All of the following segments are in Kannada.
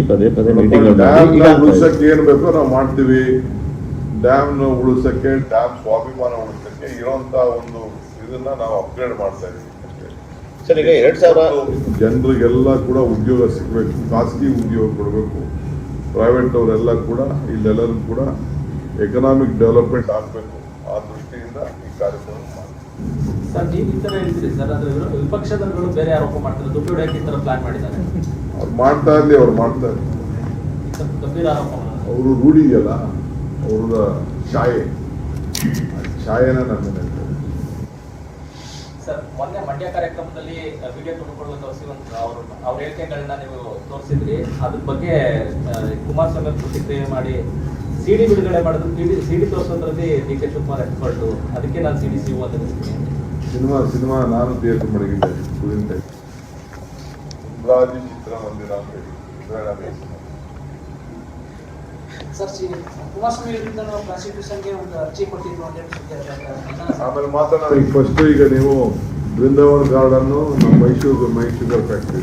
ಹೇಳಿ ಪದೇ ಪದೇ ಉಳಿಸಕ್ಕೆ ಏನ್ ಬೇಕೋ ನಾವು ಮಾಡ್ತೀವಿ. ಡ್ಯಾಮ್ನ ಉಳಿಸಕ್ಕೆ ಡ್ಯಾಮ್ ಸ್ವಾಭಿಮಾನ ಉಳಿಸಕ್ಕೆ ಇರೋಂತ ಒಂದು ಇದನ್ನ ನಾವು ಅಪ್ಗ್ರೇಡ್ ಮಾಡ್ತಾ ಇದೀವಿ ಜನರಿಗೆಲ್ಲ ಕೂಡ ಉದ್ಯೋಗ ಸಿಗಬೇಕು. ಖಾಸಗಿ ಉದ್ಯೋಗ ಕೊಡಬೇಕು. ಪ್ರೈವೇಟ್ ಅವರೆಲ್ಲ ಕೂಡ ಇಲ್ಲೆಲ್ಲರೂ ಕೂಡ ಎಕನಾಮಿಕ್ ಡೆವಲಪ್ಮೆಂಟ್ ಆಗಬೇಕು ಆ ದೃಷ್ಟಿಯಿಂದ ಈ ಕಾರ್ಯಕ್ರಮ. ಸರ್ ನೀವು ಈ ತರ ಹೇಳ್ತೀರಿ ಸರ್. ಅದ್ರ ವಿಪಕ್ಷದವರು ಬೇರೆ ಆರೋಪ ಮಾಡ್ತಾರೆ. ದುಡ್ಡು ಹೊಡೆಯಕ್ಕೆ ಈ ತರ ಪ್ಲಾನ್ ಮಾಡಿದ್ದಾರೆ. ಅವ್ರು ಮಾಡ್ತಾ ಇರಲಿ ಅವ್ರು ಮಾಡ್ತಾ ಇರಲಿ. ಅವರು ರೂಢಿ ಇದೆಯಲ್ಲ ಅವ್ರ ಛಾಯೆ. ಆ ಛಾಯೆನ ನನ್ನ ಸರ್ ಮೊನ್ನೆ ಮಂಡ್ಯ ಕಾರ್ಯಕ್ರಮದಲ್ಲಿ ವಿಡಿಯೋ ತುಣುಕೊಳ್ಳುವ ತೋರಿಸಿ ಒಂದು ಅವರು ಅವ್ರ ಹೇಳಿಕೆಗಳನ್ನ ನೀವು ತೋರಿಸಿದ್ರಿ. ಅದ್ರ ಬಗ್ಗೆ ಕುಮಾರಸ್ವಾಮಿ ಪ್ರತಿಕ್ರಿಯೆ ಮಾಡಿ ಸಿಡಿ ಬಿಡುಗಡೆ ಮಾಡಿದ್ರು ಸಿಡಿ ಸಿಡಿ ತೋರಿಸೋದ್ರಲ್ಲಿ ಡಿ ಕೆ ಶಿವಕುಮಾರ್ ಎಕ್ಸ್ಪರ್ಟು ಅದಕ್ಕೆ ನಾನು ಸಿಡಿ ಸಿ ಅಂತ ಸಿನಿಮಾ ಸಿನಿಮಾ ನಾನು ಥಿಯೇಟರ್ ಮಡಗಿದ್ದೆ ಚಿತ್ರಮಂದಿರ ಅಂತ ಹೇಳಿ Indrani base. Sir C Kumaraswamy ವಿರುದ್ಧ ನಾವು ಪ್ರಾಸಿಕ್ಯೂಷನ್ಗೆ ಒಂದು ಅರ್ಜಿ ಕೊಟ್ಟಿದ್ದು ಅಂತ ಹೇಳಿ ಸುದ್ದಿ ಆಮೇಲೆ ಮಾತನಾಡಿ ಫಸ್ಟ್ ಈಗ ನೀವು ಬೃಂದಾವನ್ ಗಾರ್ಡನ್ನು ನಮ್ಮ ಮೈಸೂರು ಮೈಸೂರು ಫ್ಯಾಕ್ಟ್ರಿ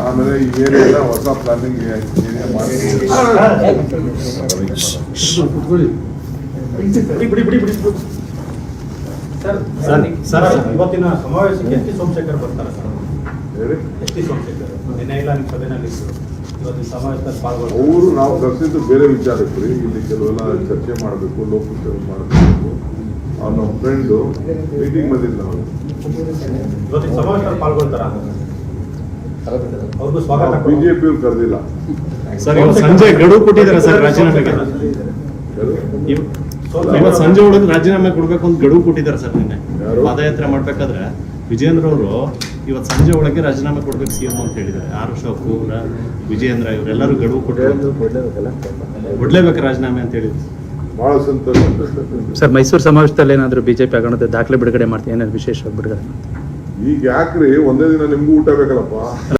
ಆಮೇಲೆ ಏನೆಲ್ಲ ಹೊಸ ಪ್ಲಾನಿಂಗ್ ಏನೇ ಮಾಡಿ ಸರ್ ಇವತ್ತಿನ ಸಮಾವೇಶಕ್ಕೆ ಎಸ್ ಟಿ ಸೋಮಶೇಖರ್ ಬರ್ತಾರೆ ಸರ್ ಅವರು ನಾವು ಕರೆಸಿದ್ದು ಬೇರೆ ವಿಚಾರಕ್ಕೆ ರೀ. ಇಲ್ಲಿ ಕೆಲವೆಲ್ಲ ಚರ್ಚೆ ಮಾಡಬೇಕು ಲೋಕೋತ್ಸವ ಮಾಡಬೇಕು ಅವ್ರು ನಮ್ಮ ಫ್ರೆಂಡು ಮೀಟಿಂಗ್ ಬಂದಿಲ್ಲ ನಾವು ಇವತ್ತಿನ ಸಮಾವೇಶದಲ್ಲಿ ಪಾಲ್ಗೊಳ್ತಾರ ಅವ್ರಿಗೂ ಸ್ವಾಗತ ಬಿಜೆಪಿ ಕರೆದಿಲ್ಲ ಸಂಜೆ ಗಡುವು ಕೊಟ್ಟಿದ್ದಾರೆ ಸರ್ ರಾಜೀನಾಮೆಗೆ. ಇವ್- ಇವತ್ತು ಸಂಜೆ ಒಳಗೆ ರಾಜೀನಾಮೆ ಕೊಡ್ಬೇಕು ಅಂತ ಗಡುವು ಕೊಟ್ಟಿದ್ದಾರೆ ಸರ್ ನಿನ್ನೆ. ಪಾದಯಾತ್ರೆ ಮಾಡ್ಬೇಕಾದ್ರೆ ವಿಜೇಂದ್ರ ಅವರು ಇವತ್ತು ಸಂಜೆ ಒಳಗೆ ರಾಜೀನಾಮೆ ಕೊಡ್ಬೇಕು ಸಿ ಎಂ ಅಂತ ಹೇಳಿದ್ದಾರೆ. ಆರು ಶೋಕ್ ವಿಜಯೇಂದ್ರ ವಿಜೇಂದ್ರ ಇವರೆಲ್ಲರೂ ಗಡುವು ಕೊಟ್ಟಿದ್ದಾರೆ ಕೊಡ್ಲೇಬೇಕು ರಾಜೀನಾಮೆ ಅಂತ ಹೇಳಿದ್ರು. ಬಹಳ ಸಂತೋಷ. ಸರ್ ಮೈಸೂರು ಸಮಾವೇಶದಲ್ಲಿ ಏನಾದರೂ ಬಿಜೆಪಿ ಆಗೋಣದ ದಾಖಲೆ ಬಿಡುಗಡೆ ಮಾಡ್ತೀವಿ ಏನಾದ್ರು ವಿಶೇಷವಾಗಿ ಬಿಡುಗಡೆ ಮಾಡ್ತೀವಿ ಈಗ ಯಾಕ್ರಿ? ಒಂದೇ ದಿನ ನಿಮ್ಗೂ ಊಟ ಬೇಕಲ್ಲಪ್ಪ?